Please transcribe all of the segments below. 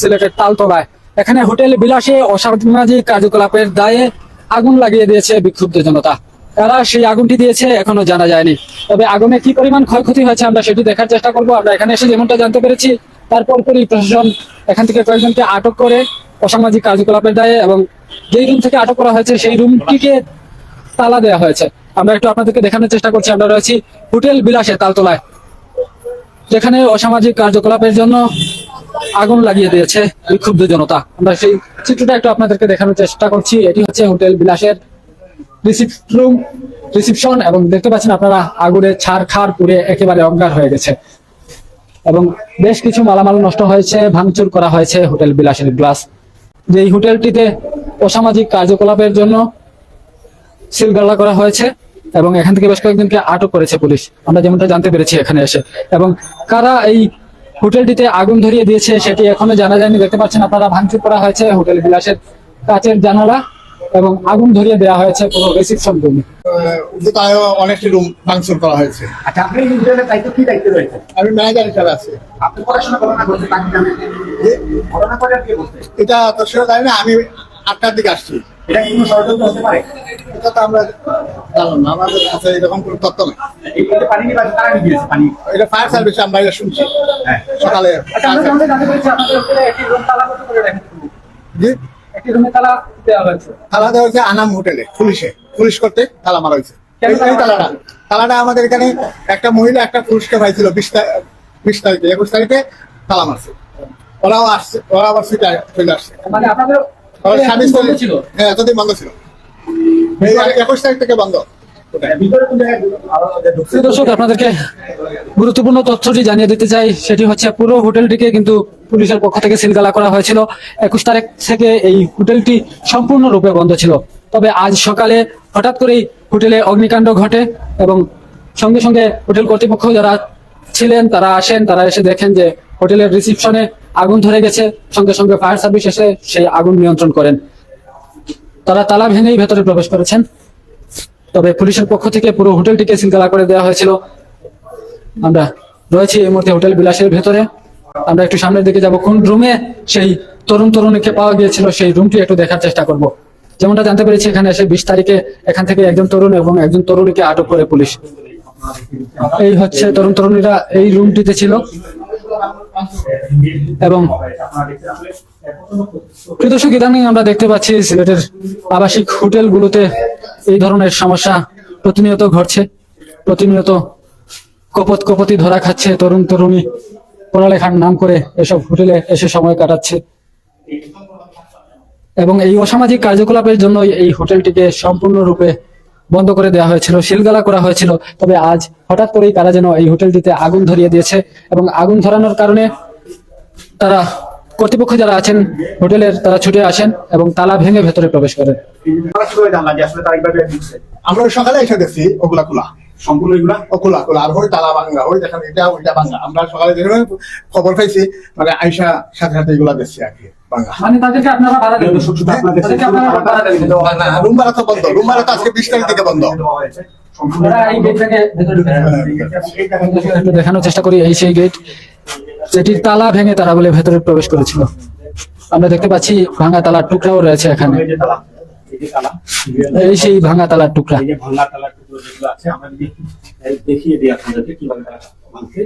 সিলেটের তালতলায়। এখানে হোটেল বিলাসে অসামাজিক কার্যকলাপের দায়ে আগুন লাগিয়ে দিয়েছে বিক্ষুব্ধ জনতা। তারা সেই আগুনটি দিয়েছে এখনও জানা যায়নি। তবে আগুনে কি পরিমাণ ক্ষয়ক্ষতি হয়েছে আমরা সেটি দেখার চেষ্টা করব। আমরা এখানে এসে যেমনটা জানতে পেরেছি তারপর পরই প্রশাসন এখান থেকে কয়েকজনকে আটক করে অসামাজিক কার্যকলাপের দায়ে এবং যেই রুম থেকে আটক করা হয়েছে সেই রুমটিকে তালা দেওয়া হয়েছে। আমরা একটু আপনাদেরকে দেখানোর চেষ্টা করছি। আমরা রয়েছি হোটেল বিলাসে তালতলায়। যেখানে অসামাজিক কার্যকলাপের জন্য আগুন লাগিয়ে দিয়েছে বিক্ষুব্ধ জনতা। আমরা সেই চিত্রটা একটু আপনাদেরকে দেখানোর চেষ্টা করছি। এটি হচ্ছে হোটেল বিলাসের রিসিপ্ট রুম, রিসিপশন এবং দেখতে পাচ্ছেন আপনারা আগুনে ছাড় খাড় পুড়ে একেবারে অজ্ঞান হয়ে গেছে। এবং বেশ কিছু মালামাল নষ্ট হয়েছে, ভাঙচুর করা হয়েছে হোটেল বিলাসের গ্লাস। যে এই হোটেলটিতে অসামাজিক কার্যকলাপের জন্য সিলগালা করা হয়েছে এবং এখান থেকে বেশ কয়েকজনকে আটক করেছে পুলিশ। আমরা যেমনটা জানতে পেরেছি এখানে এসে। এবং কারা এই হোটেলটিতে আগুন ধরিয়ে দিয়েছে সেটি এখনও জানা যায়নি। দেখতে পাচ্ছেন আপনারা ভাঙচুর করা হয়েছে হোটেল বিলাসের কাচের জানালা এবং আগুন ধরিয়ে দেওয়া হয়েছে পুরো রিসিপশন রুমে। অনেকটি রুম ভাঙচুর করা হয়েছে। আচ্ছা আপনি হোটেলের দায়িত্ব কি দায়িত্ব রয়েছে? আমি ম্যানেজার হিসাবে আছি। আপনি পড়াশোনা করেন না করতে তাকে জানেন যে ঘটনা করে আর কে বলতে এটা তো সেটা জানি না আমি আটটার দিকে আসছি। এটা কি কোনো ষড়যন্ত্র হতে পারে? এটা তো আমরা জানলাম না আমাদের কাছে এরকম কোনো তথ্য নেই। এই পানি নিয়ে বাজে তারা নিয়ে পানি? এটা ফায়ার সার্ভিসে আমরা এটা শুনছি। হ্যাঁ। সকালে আচ্ছা জি? একটি রুমে তালা দেওয়া হয়েছে। তালা দেওয়া হয়েছে আনাম হোটেলে পুলিশে। পুলিশ করতে তালা মারা হয়েছে। তালাটা তালাটা আমাদের এখানে একটা মহিলা একটা পুরুষকে পাইছিল বিশ তারিখ বিশ তারিখে একুশ তারিখে তালা মারছে। ওরাও আসছে ওরা আবার ছুটে চলে আসছে। মানে আপনাদের ওরা স্বামী বন্ধ স্ত্রী- ছিল। হ্যাঁ এতদিন বন্ধ ছিল। একুশ তারিখ থেকে বন্ধ। ভিতরে কোন জায়গায় আরও ঢুকছে। প্রিয় দর্শক আপনাদেরকে গুরুত্বপূর্ণ তথ্যটি জানিয়ে দিতে চাই। সেটি হচ্ছে পুরো হোটেলটিকে কিন্তু পুলিশের পক্ষ থেকে সিলগালা করা হয়েছিল। একুশ তারিখ থেকে এই হোটেলটি সম্পূর্ণরূপে বন্ধ ছিল। তবে আজ সকালে হঠাৎ করেই হোটেলে অগ্নিকাণ্ড ঘটে এবং সঙ্গে সঙ্গে হোটেল কর্তৃপক্ষ যারা ছিলেন, তারা আসেন, তারা এসে দেখেন যে হোটেলের রিসিপশনে আগুন ধরে গেছে। সঙ্গে সঙ্গে ফায়ার সার্ভিস এসে সেই আগুন নিয়ন্ত্রণ করেন। তারা তালা ভেঙেই ভেতরে প্রবেশ করেছেন। তবে পুলিশের পক্ষ থেকে পুরো হোটেলটিকে সিলগালা করে দেওয়া হয়েছিল। আমরা রয়েছি এই মুহূর্তে হোটেল বিলাসের ভেতরে। আমরা একটু সামনের দিকে যাব। কোন রুমে সেই তরুণ তরুণীকে পাওয়া গিয়েছিল, সেই রুমটি একটু দেখার চেষ্টা করব। যেমনটা জানতে পেরেছি, এখানে এসে বিশ তারিখে এখান থেকে একজন তরুণ এবং একজন তরুণীকে আটক করে পুলিশ। এই হচ্ছে তরুণ তরুণীরা এই রুমটিতে ছিল। এবং দর্শক ইদানিং আমরা দেখতে পাচ্ছি সিলেটের আবাসিক হোটেলগুলোতে এই ধরনের সমস্যা প্রতিনিয়ত ঘটছে। প্রতিনিয়ত কপত কপতি ধরা খাচ্ছে তরুণ তরুণী। পড়ালেখার নাম করে এসব হোটেলে এসে সময় কাটাচ্ছে। এবং এই অসামাজিক কার্যকলাপের জন্য এই হোটেলটিকে সম্পূর্ণরূপে বন্ধ করে দেওয়া হয়েছিল শিলগালা করা হয়েছিল। তবে আজ হঠাৎ করেই তারা যেন এই হোটেলটিতে আগুন ধরিয়ে দিয়েছে এবং আগুন ধরানোর কারণে তারা কর্তৃপক্ষ যারা আছেন হোটেলের তারা ছুটে আসেন এবং তালা ভেঙে ভেতরে প্রবেশ করেন। আমরা সকালে এসে দেখছি ওগুলা খোলা। সম্পূর্ণ এগুলা? খোলা খোলা আর ওই তালা ভাঙা ওই দেখেন এটা ওইটা ভাঙা আমরা সকালে যেভাবে খবর পাইছি মানে আইসা সাথে সাথে এগুলা দেখছি আর কি মানে তাদেরকে আপনারা বাধা দেন শুধু শুধু আপনাদের তাদেরকে আপনারা বাধা দেন না রুম ভাড়া তো বন্ধ রুম ভাড়া তো আজকে বিশ তারিখ থেকে বন্ধ। দেওয়া হয়েছে সম্পূর্ণ ওরা এই গেট থেকে ভেতরে ঢুকে একটু দেখানোর চেষ্টা করি এই সেই গেট যেটির তালা ভেঙে তারা বলে ভেতরে প্রবেশ করেছিল। আমরা দেখতে পাচ্ছি ভাঙা তালার টুকরাও রয়েছে এখানে। এই যে তালা এই যে তালা এই সেই ভাঙা তালার টুকরা। এই যে ভাঙা তালার টুকরো যেগুলো আছে আমরা যদি দেখিয়ে দিই আপনাদেরকে কীভাবে তারা ভাঙছে।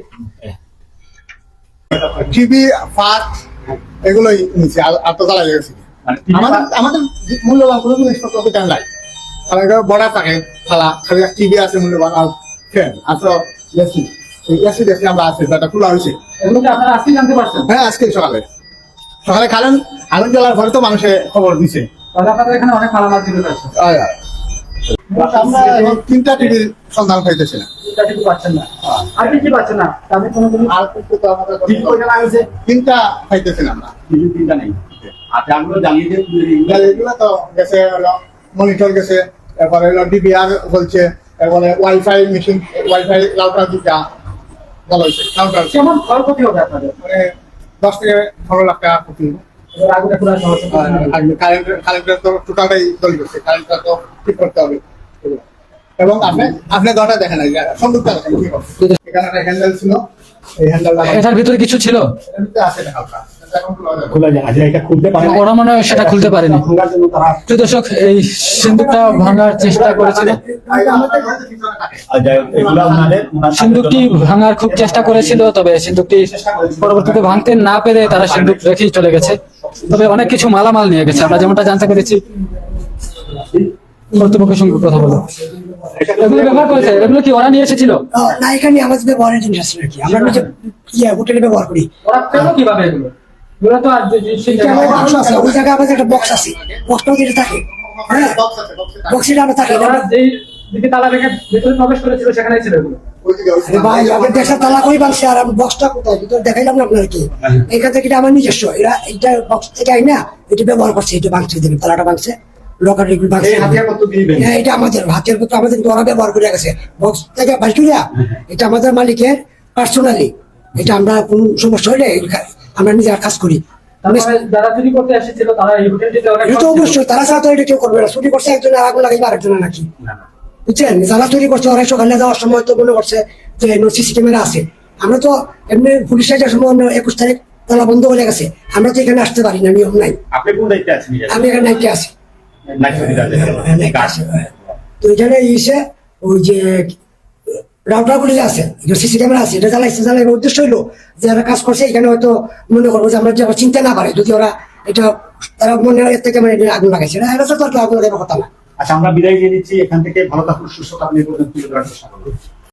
টিভি ফাট এগুলোই নিচে আর আর তো তালা গেছে। মানে আমাদের আমাদের মূল্যবান কোনো জিনিসপত্র দোকান নাই কারণ এটা বড় থাকে থালা খালি টিভি আছে মূল্যবান আর ফ্যান আর তো এসি এসি দেখি আমরা আছে এটা খোলা হয়েছে। এগুলোকে আপনারা আজকে জানতে পারছেন? হ্যাঁ আজকে সকালে। সকালে খালেন আগুন জ্বলার পরে তো মানুষে খবর দিছে। এখানে অনেক মালামাল ছিল আছে আয় আয়। আমরা তিনটা টিভির সন্ধান পাইতেছি না এটা কিন্তু পাচ্ছেন না। আর কি কি পাচ্ছেন না? আমি কোনো কোনো আর কিছু তো আমাদের TV কয়টা লাগাইছে? তিনটা পাইতেছি না আমরা তিনটা নেই। আচ্ছা আমরা জানিয়ে দিই এগুলো তো গেছে হলো মনিটর গেছে তারপরে হলো ডিবিআর বলছে তারপরে ওয়াইফাই মেশিন ওয়াইফাই রাউটার দুটা ভালো হয়েছে রাউটার কেমন ক্ষয়ক্ষতি হবে আপনাদের? মানে দশ থেকে পনেরো লাখ টাকা ক্ষতি এবার আগুনটা পুরো সহজ কারেন্ট কারেন্টের তো টোটালটাই চলে গেছে। কারেন্টটা তো ঠিক করতে হবে। এবং আপনি আপনি ঘরটা দেখেন না দেখেন কি এখানে একটা হ্যান্ডেল ছিল। এই হ্যান্ডেলটা এটার ভিতরে কিছু ছিল? আছে না হালকা। খোলা যায় এটা খুলতে পারে ওরা মনে হয় সেটা খুলতে পারেনি। প্রিয় দর্শক এই সিন্ধুকটা ভাঙার চেষ্টা করেছিল। সিন্ধুকটি ভাঙার খুব চেষ্টা করেছিল তবে সিন্দুকটি পরবর্তীতে ভাঙতে না পেরে তারা সিন্দুক রেখেই চলে গেছে। তবে অনেক কিছু মালামাল নিয়ে গেছে। আমরা যেমনটা জানতে পেরেছি কর্তৃপক্ষের সঙ্গে কথা বলো। এগুলো ব্যবহার করেছে? এগুলো কি ওরা নিয়ে এসেছিল? না এখানে আমাদের ব্যবহারের জিনিস আছে নাকি? আমরা নিজে ইয়ে হোটেলে ব্যবহার করি। ওরা পেল কীভাবে এগুলো? তো আর সেই জায়গায়- বাক্স আছে ওই জায়গায় আমাদের একটা বক্স আছে। বক্সটাও যেটা থাকে। হ্যাঁ? বক্স আছে, বক্সে আমরা থাকে। তালা রেখে ভেতরে প্রবেশ করেছিল সেখানেই ছিল এগুলো। ওইদিকে, ওইদিকে। আরে ভাই আমি দেশের তালা করে বানছি আর আমি বক্সটা কোথায়? ভিতরে দেখাইলাম না আপনাকে এখান থেকে এটা আমার নিজস্ব। এরা এটা বক্স থেকে আই না এটা ব্যবহার করছে এটা ভাঙছে দেখুন তালাটা ভাঙছে। লকার এগুলো ভাঙছে। এই হাতিয়ার মতো দিয়ে দেন। হ্যাঁ এটা আমাদের হাতের মতো আমাদের কিন্তু ব্যবহার করে গেছে। বক্স থেকে বালটুরিয়া এটা আমাদের মালিকের পার্সোনালি এটা আমরা কোন সমস্যা হলে আমরা নিজের কাজ করি। এটা। অবশ্যই তারা ছাড়া তো এটা কেউ করবে না। চুরি করছে একজন আর আগুন লাগাইবে আরেকজন নাকি। বুঝছেন? যারা চুরি করছে ওরা সকালে যাওয়ার সময় তো মনে করছে যে সিসি ক্যামেরা আছে। আমরা তো এমনি পুলিশের যাওয়ার সময় আমরা একুশ তারিখ তালা বন্ধ হয়ে গেছে। আমরা তো এখানে আসতে পারি না নিয়ম নাই? আমি এখানে নাইটে আছি। হ্যাঁ, হ্যাঁ। তো এখানে ইসে ওই যে রাউটার যে আছে সিসি ক্যামেরা আছে এটা জ্বালাইছে জ্বালাইবার উদ্দেশ্য হইল যে যারা কাজ করছে এখানে হয়তো মনে করব যে আমরা যে চিনতে না পারে যদি ওরা এটা তারা মনে হয় এর থেকে মানে আগুন লাগাইছে। এটা তো আগুন লাগাবার কথা না। আচ্ছা আমরা বিদায় দিয়ে দিচ্ছি। এখান থেকে ভালো থাকুন সুস্থ থাকুন। এই পর্যন্ত